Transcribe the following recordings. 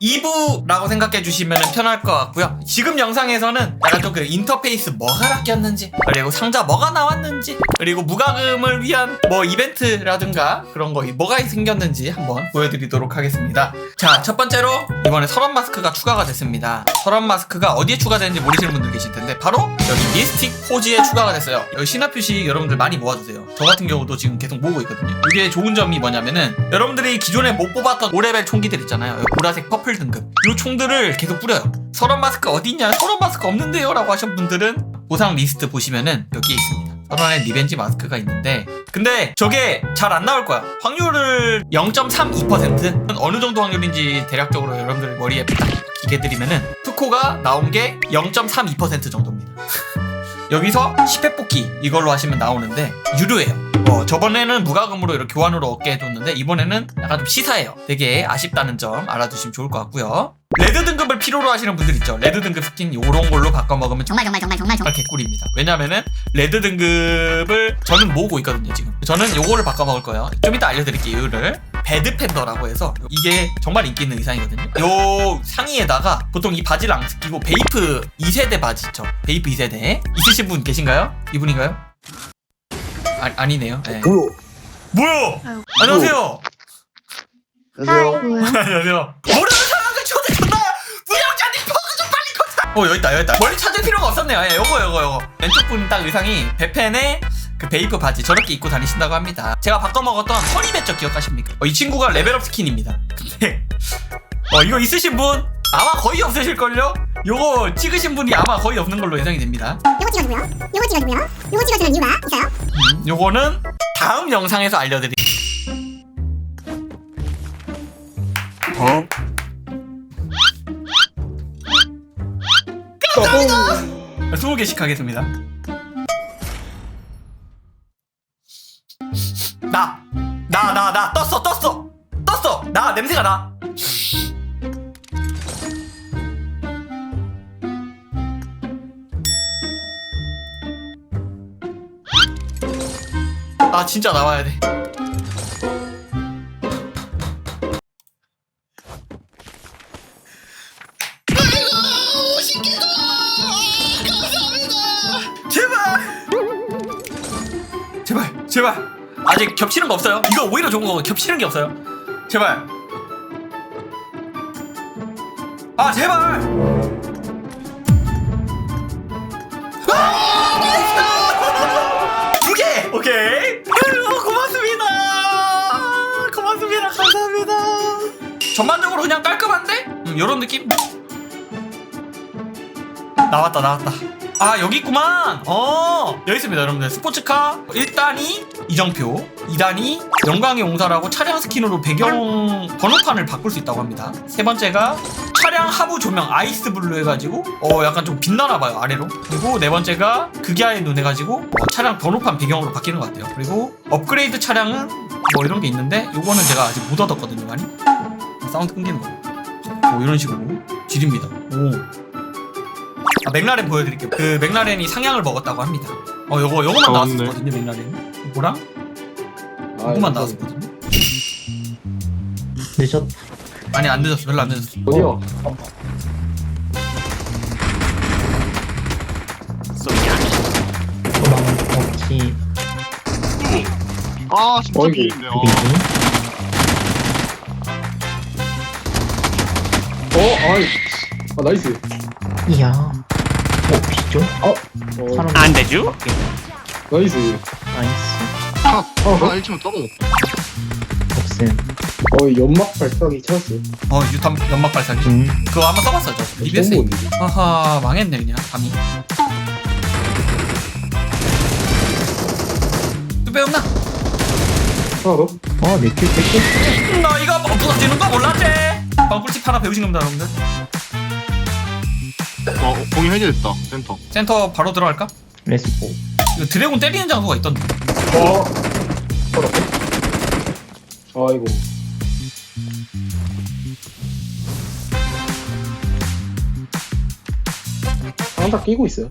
2부라고 생각해 주시면 편할 것 같고요. 지금 영상에서는 약간 좀그 인터페이스 뭐가 바뀌었는지, 그리고 상자 뭐가 나왔는지, 그리고 무과금을 위한 뭐 이벤트라든가 그런 거 뭐가 생겼는지 한번 보여드리도록 하겠습니다. 자, 첫 번째로 이번에 설원 마스크가 추가가 됐습니다. 설원 마스크가 어디에 추가되는지 모르시는 분들 계실 텐데 바로 여기 미스틱 포즈에 추가가 됐어요. 여기 신화 표시 여러분들 많이 모아주세요. 저 같은 경우도 지금 계속 모으고 있거든요. 이게 좋은 점이 뭐냐면은 여러분들이 기존에 못 뽑았던 5레벨 총기들 있잖아요. 보라색 퍼플 등급. 이 총들을 계속 뿌려요. 설원 마스크 어디 있냐? 설원 마스크 없는데요? 라고 하신 분들은 보상 리스트 보시면은 여기에 있습니다. 설원의 리벤지 마스크가 있는데 근데 저게 잘 안 나올 거야. 확률을 0.32% 어느 정도 확률인지 대략적으로 여러분들 머리에 딱 기게 드리면은 특코가 나온 게 0.32% 정도입니다. 여기서 10회 뽑기 이걸로 하시면 나오는데 유료예요. 어, 저번에는 무과금으로 이렇게 교환으로 얻게 해줬는데 이번에는 약간 좀 시사해요. 되게 아쉽다는 점 알아두시면 좋을 것 같고요. 레드 등급을 필요로 하시는 분들 있죠. 레드 등급 스킨 요런 걸로 바꿔 먹으면 정말 정말 정말 정말 정말 개꿀입니다. 왜냐면은 레드 등급을 저는 모으고 있거든요 지금. 저는 요거를 바꿔 먹을 거예요. 좀 이따 알려 드릴게요 이유를. 배드팬더라고 해서 이게 정말 인기 있는 의상이거든요. 요 상의에다가 보통 이 바지를 안 쓰고 베이프 2세대 바지 있죠. 베이프 2세대 있으신 분 계신가요? 이분인가요? 아, 아니네요. 네. 뭐요? 뭐요? 아유. 안녕하세요. 안녕하세요. 뭐야? 안녕하세요. 모르는 사람들 초대했나? 부영자님 버그 좀 빨리 걷자. 어 여기 있다 여기 있다. 멀리 찾을 필요가 없었네요. 예, 요거 요거 요거. 왼쪽 분 딱 의상이 베펜의 그 베이프 바지 저렇게 입고 다니신다고 합니다. 제가 바꿔 먹었던 허니배쩍 기억하십니까? 어, 이 친구가 레벨업 스킨입니다. 근데 어 이거 있으신 분 아마 거의 없으실걸요? 요거 찍으신 분이 아마 거의 없는 걸로 예상이 됩니다. 요거 찍어주고요 요거 찍어주고요 요거 찍어주는 이유가 있어요 음, 요거는 다음 영상에서 알려드릴게요. 어? 감사합니다. 20개씩 하겠습니다. 나! 나, 나, 나! 떴어, 떴어! 떴어! 나! 냄새가 나! 아, 진짜 나와야 돼. 제발! 제발, 제발! 아직 겹치는 거 없어요? 이거 오히려 좋은 거고 겹치는 게 없어요. 제발. 아, 제발! 전반적으로 그냥 깔끔한데? 음, 요런 느낌? 나왔다 나왔다. 아 여기 있구만! 어 여기 있습니다 여러분들. 스포츠카 1단이 이정표 2단이 영광의 용사라고 차량 스킨으로 배경 번호판을 바꿀 수 있다고 합니다. 세 번째가 차량 하부 조명 아이스 블루 해가지고 어 약간 좀 빛나나 봐요 아래로. 그리고 네 번째가 극야의 눈 해가지고 어, 차량 번호판 배경으로 바뀌는 것 같아요. 그리고 업그레이드 차량은 뭐 이런 게 있는데 요거는 제가 아직 못 얻었거든요 많이 사운드 끊기는 거뭐 이런 식으로 지립니다 오 아, 맥라렌 보여드릴게요. 그 맥라렌이 상향을 먹었다고 합니다. 어, 요거 요거만 아, 나왔었거든요, 맥라렌. 뭐랑 요거만 나왔었거든요. 늦었 아니 안 늦었어, 별로 안 늦었어. 어디요? 도망 없지 아 진짜 어이구. 비인데요. 비 어, 아이. 아, 나이스. 이야 어 비죠? 어, 사람 안 되죠? 나이스. 나이스 아, 어, 아 1층은 떨어졌다. 없음 어, 연막 발사기 찾았어. 어, 유탄 연막 발사기. 음 그거 한번 써봤어요, 저. EBS. 하하, 망했네 그냥 감이. 또 배웠나? 하나 더? 어, 내킬 뺏겼어 나 이거 뭐 부서지는 거 몰랐지? 방꿀집 하나 배우신 겁니다, 여러분들. 어 공이 해제됐다 센터. 센터 바로 들어갈까? 레스포 이거 드래곤 때리는 장소가 있던데. 어. 떨었어. 아이고. 상다 끼고 있어요.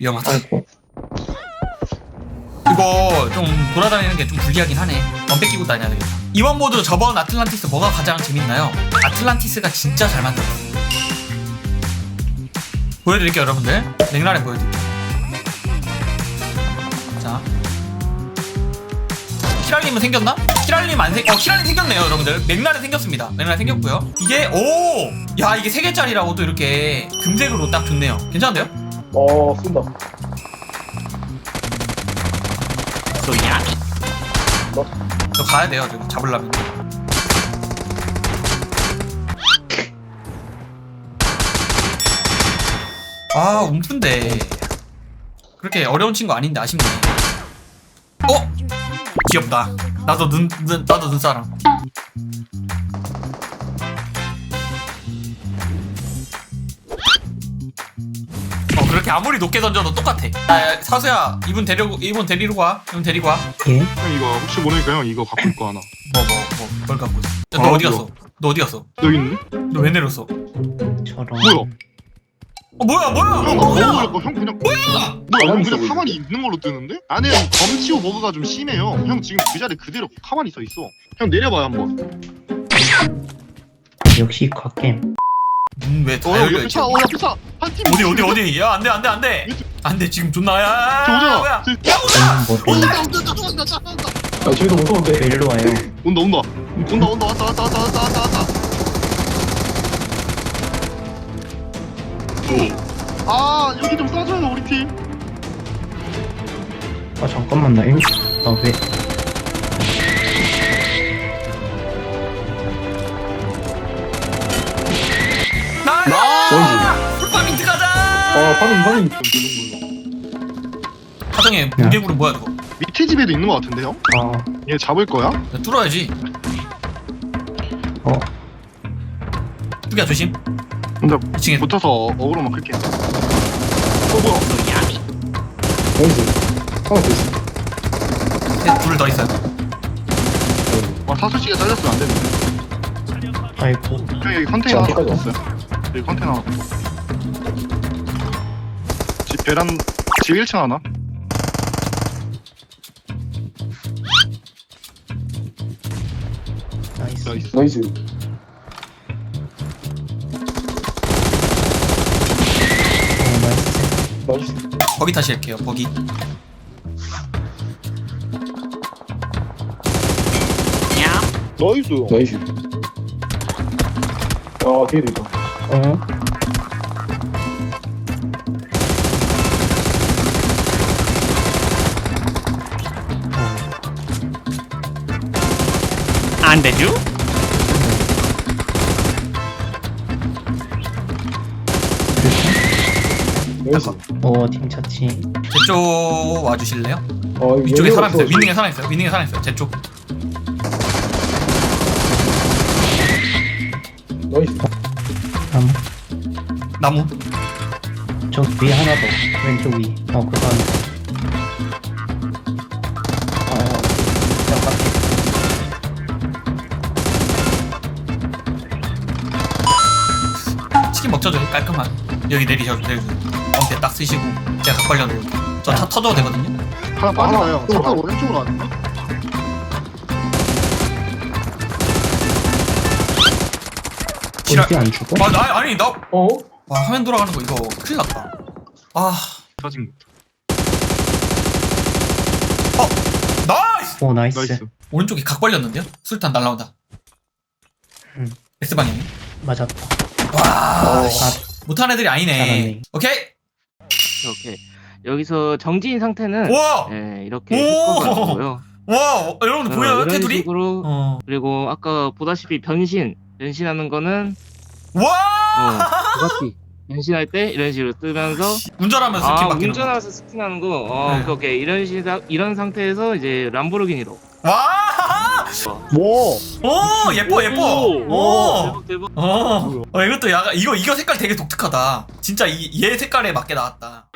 위험하다. 아이고 이거 좀 돌아다니는 게 좀 불리하긴 하네. 덤 뺏기고 다녀야 되겠다. 이번 모드 저번 아틀란티스 뭐가 가장 재밌나요? 아틀란티스가 진짜 잘 만들었어. 보여드릴게요, 여러분들. 맥라렌 보여드릴게요. 자. 키랄님은 생겼나? 키랄님 안 생, 어, 키랄님 생겼네요, 여러분들. 맥라렌 생겼습니다. 맥라렌 생겼고요. 이게, 오! 야, 이게 3개짜리라고 또 이렇게 금색으로 딱 좋네요. 괜찮은데요? 어 쏜다 소야. 뭐? 저 가야 돼요, 저거 잡으려면. 아, 움픈데. 그렇게 어려운 친구 아닌데 아쉽네. 어? 귀엽다. 나도 눈, 눈 나도 눈사람. 어, 그렇게 아무리 높게 던져도 똑같아. 아, 사수야, 이분 데리고, 이분 데리러 가. 이분 데리고 와. 예? 형 이거 혹시 모르니까 형 이거 갖고 있고 하나 뭐, 뭐, 뭐, 뭘 갖고 있어? 야, 너 어, 어디 갔어? 너 어디 갔어? 여기 있네? 너왜 내렸어? 저런. 뭐야? 어, 뭐야, 뭐야? 형 어, 뭐야? 뭐야? 형 그냥 뭐야? 뭐야 형 그냥 가만히 있는 걸로 뜨는데? 안에 검치오 버그가 좀 심해요 형 지금 그 자리 그대로 가만히 서 있어 형 내려봐요 한번 역시 곽겜. 음, 왜다 어 열려 있지? 차어 옆에 차한팀 어디, 어디, 어디? 야, 안 돼, 안 돼, 안 돼. 안 돼, 지금 존나, 야, 저 야, 오잖아 뭐야? 저- 저는 뭐 온다 온다 온다 온다 온다 온다 아 저희도 무서운데 저 일로 와요. 온다 온다 온다 온다 왔다 왔다 왔다 왔다 왔다 왔다 아 여기 좀 쏴줘요 우리 팀 아 잠깐만 나 임. 아 왜? 가자! 아 파밍 파밍 하정이 무게구름 뭐야, 저거? 밑에 집에도 있는 것 같은데 형? 아 얘 잡을 거야? 야, 뚫어야지. 어. 뚜기야, 조심. 혼자 2층에. 붙어서 어그로만 끌게 어 뭐야 나이스 하나 더 있어 둘더 있어요. 와 사수씨가 잘렸으면 안 되는데 아이고. 형 여기 컨테이너 하나 있어요 여기 컨테이너 하나 집 베란 집 1층 하나 나이스. 나이스 나이스 어 나이스. 나이스 버기 다시 할게요, 버기. 나이스 나이스 아 뒤에도 있다 어? 안 되죠? 어 팀차치. 제쪽 와주실래요? 아 위쪽에 사람 있어요. 윈닝에 사람 있어요. 윈닝에 사람 있어요. 제 쪽. 나이스 나무. 나무. 저 위에 하나 더. 왼쪽 위. 어 그거 하나. 아 잠깐. 먹쳐줘요. 깔끔하게. 여기 내리셔도 되고. 엄대 딱 쓰시고. 제가 각 벌려 놓을게요. 저차 터져도 되거든요. 하나 빠져나요 하나, 잠깐 하나. 오른쪽으로 왔네 지랄. 안 죽어? 아, 나, 아니, 나. 어? 와, 화면 돌아가는 거 이거 큰일 났다. 아, 터진 나이스! 오 나이스. 나이스 오른쪽에 각 벌렸는데요? 술탄 날라온다. 음. S방향이. 맞았다. 와, 어. 씨. 못한 애들이 아니네. 잘하네. 오케이? 이렇게 여기서 정지인 상태는 우와! 예, 이렇게 오! 했고요. 와, 여러분 들 보여요? 이런 테두리? 식으로 어. 그리고 아까 보다시피 변신 변신하는 거는 어, 와! 부가티 변신할 때 이런 식으로 뜨면서 운전하면서 아 스킨 바뀌는 거. 운전하면서 스킨하는 거 어, 네. 그렇게 이런 시 이런 상태에서 이제 람보르기니로 와! 뭐? 오, 예뻐, 예뻐. 오. 대박 대박 어. 어, 이것도 약간 이거 이거 색깔 되게 독특하다. 진짜 이 얘 색깔에 맞게 나왔다.